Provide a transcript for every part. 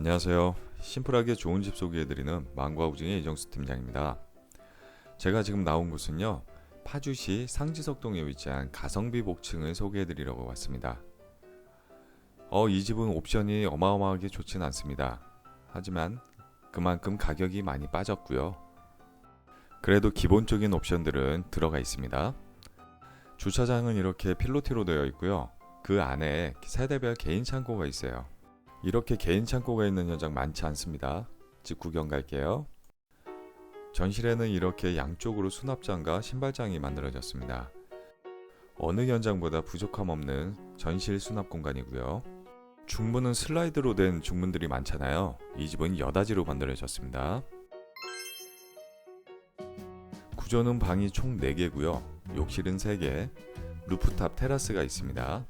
안녕하세요. 심플하게 좋은 집 소개해드리는 망과우징의 이정수 팀장입니다. 제가 지금 나온 곳은요. 파주시 상지석동에 위치한 가성비 복층을 소개해드리려고 왔습니다. 어, 이 집은 옵션이 어마어마하게 좋진 않습니다. 하지만 그만큼 가격이 많이 빠졌고요. 그래도 기본적인 옵션들은 들어가 있습니다. 주차장은 이렇게 필로티로 되어 있고요. 그 안에 세대별 개인 창고가 있어요. 이렇게 개인 창고가 있는 현장 많지 않습니다. 집 구경 갈게요. 전실에는 이렇게 양쪽으로 수납장과 신발장이 만들어졌습니다. 어느 현장보다 부족함 없는 전실 수납 공간이고요. 중문은 슬라이드로 된 중문들이 많잖아요. 이 집은 여다지로 만들어졌습니다. 구조는 방이 총 4개고요. 욕실은 3개, 루프탑 테라스가 있습니다.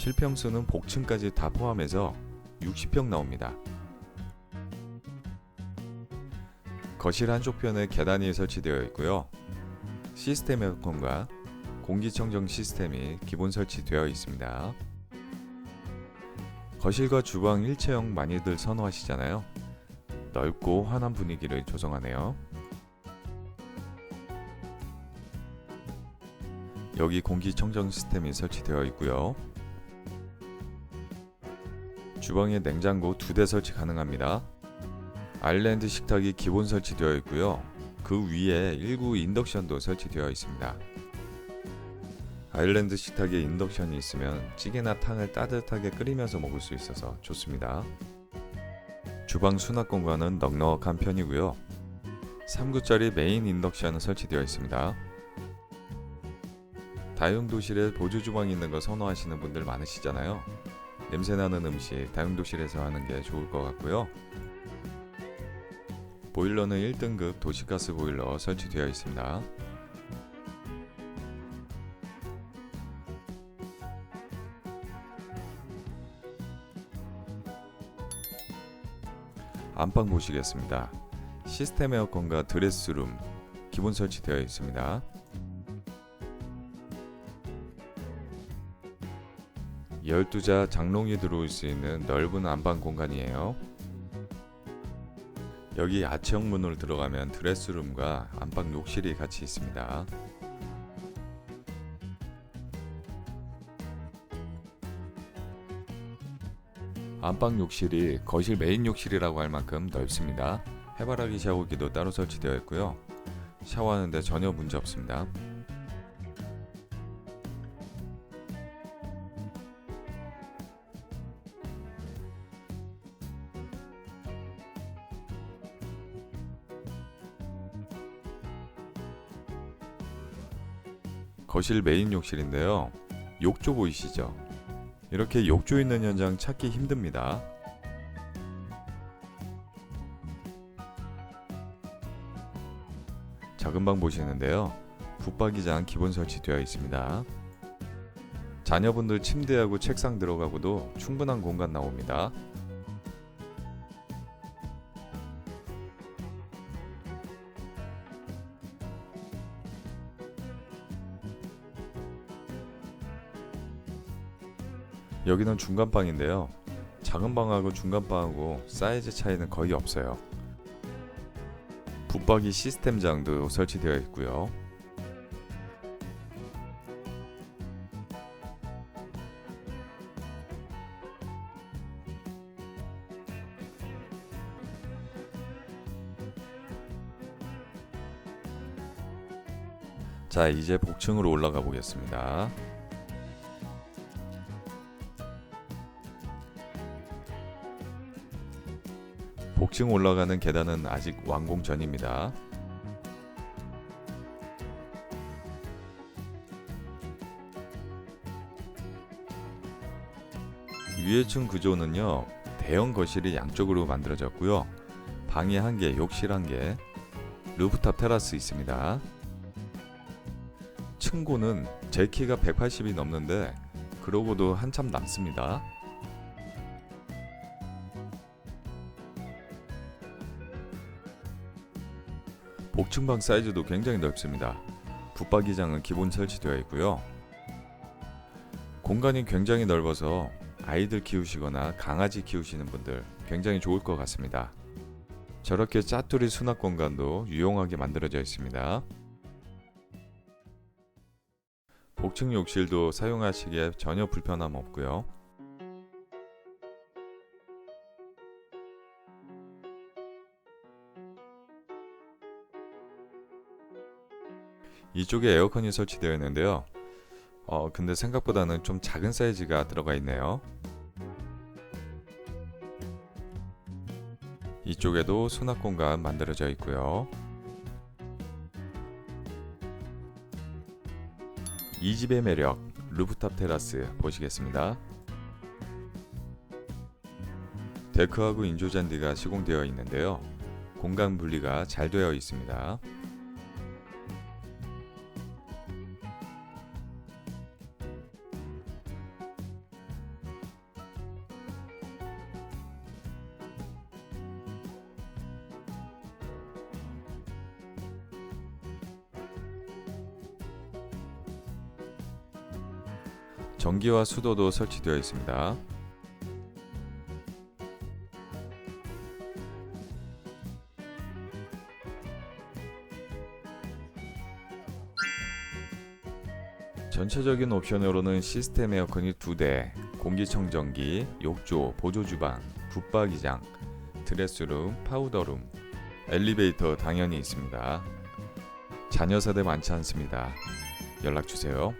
실평수는 복층까지 다 포함해서 60평 나옵니다. 거실 한쪽 편에 계단이 설치되어 있고요. 시스템 에어컨과 공기청정 시스템이 기본 설치되어 있습니다. 거실과 주방 일체형 많이들 선호하시잖아요. 넓고 환한 분위기를 조성하네요. 여기 공기청정 시스템이 설치되어 있고요. 주방에 냉장고 두 대 설치 가능합니다. 아일랜드 식탁이 기본 설치되어 있고요. 그 위에 일구 인덕션도 설치되어 있습니다. 아일랜드 식탁에 인덕션이 있으면 찌개나 탕을 따뜻하게 끓이면서 먹을 수 있어서 좋습니다. 주방 수납 공간은 넉넉한 편이고요. 3구짜리 메인 인덕션은 설치되어 있습니다. 다용 도실에 보조 주방이 있는 거 선호하시는 분들 많으시잖아요. 냄새나는 음식 다용도실에서 하는 게 좋을 것 같고요. 보일러는 1등급 도시가스 보일러 설치되어 있습니다. 안방 보시겠습니다. 시스템 에어컨과 드레스룸 기본 설치되어 있습니다. 12자 장롱이 들어올 수 있는 넓은 안방 공간이에요. 여기 아치형 문으로 들어가면 드레스룸과 안방 욕실이 같이 있습니다. 안방 욕실이 거실 메인 욕실이라고 할 만큼 넓습니다. 해바라기 샤워기도 따로 설치되어 있고요. 샤워하는데 전혀 문제 없습니다. 거실 메인 욕실인데요. 욕조 보이시죠? 이렇게 욕조 있는 현장 찾기 힘듭니다. 작은 방 보시는데요. 붙박이장 기본 설치되어 있습니다. 자녀분들 침대하고 책상 들어가고도 충분한 공간 나옵니다. 여기는 중간방인데요. 작은 방하고 중간방하고 사이즈 차이는 거의 없어요. 붙박이 시스템장도 설치되어 있고요. 자, 이제 복층으로 올라가 보겠습니다. 복층 올라가는 계단은 아직 완공 전입니다. 위에층 구조는요, 대형 거실이 양쪽으로 만들어졌고요. 방이 한 개, 욕실 한 개, 루프탑 테라스 있습니다. 층고는 제 키가 180이 넘는데 그러고도 한참 남습니다. 복층방 사이즈도 굉장히 넓습니다. 붙박이장은 기본 설치되어 있고요. 공간이 굉장히 넓어서 아이들 키우시거나 강아지 키우시는 분들 굉장히 좋을 것 같습니다. 저렇게 짜투리 수납 공간도 유용하게 만들어져 있습니다. 복층 욕실도 사용하시기에 전혀 불편함 없고요. 이쪽에 에어컨이 설치되어 있는데요. 어, 근데 생각보다는 좀 작은 사이즈가 들어가 있네요. 이쪽에도 수납 공간 만들어져 있고요. 이 집의 매력 루프탑 테라스 보시겠습니다. 데크하고 인조 잔디가 시공되어 있는데요. 공간 분리가 잘 되어 있습니다. 전기와 수도도 설치되어 있습니다. 전체적인 옵션으로는 시스템 에어컨이 2대, 공기청정기, 욕조, 보조주방, 붙박이장, 드레스룸, 파우더룸, 엘리베이터 당연히 있습니다. 자녀 세대 많지 않습니다. 연락 주세요.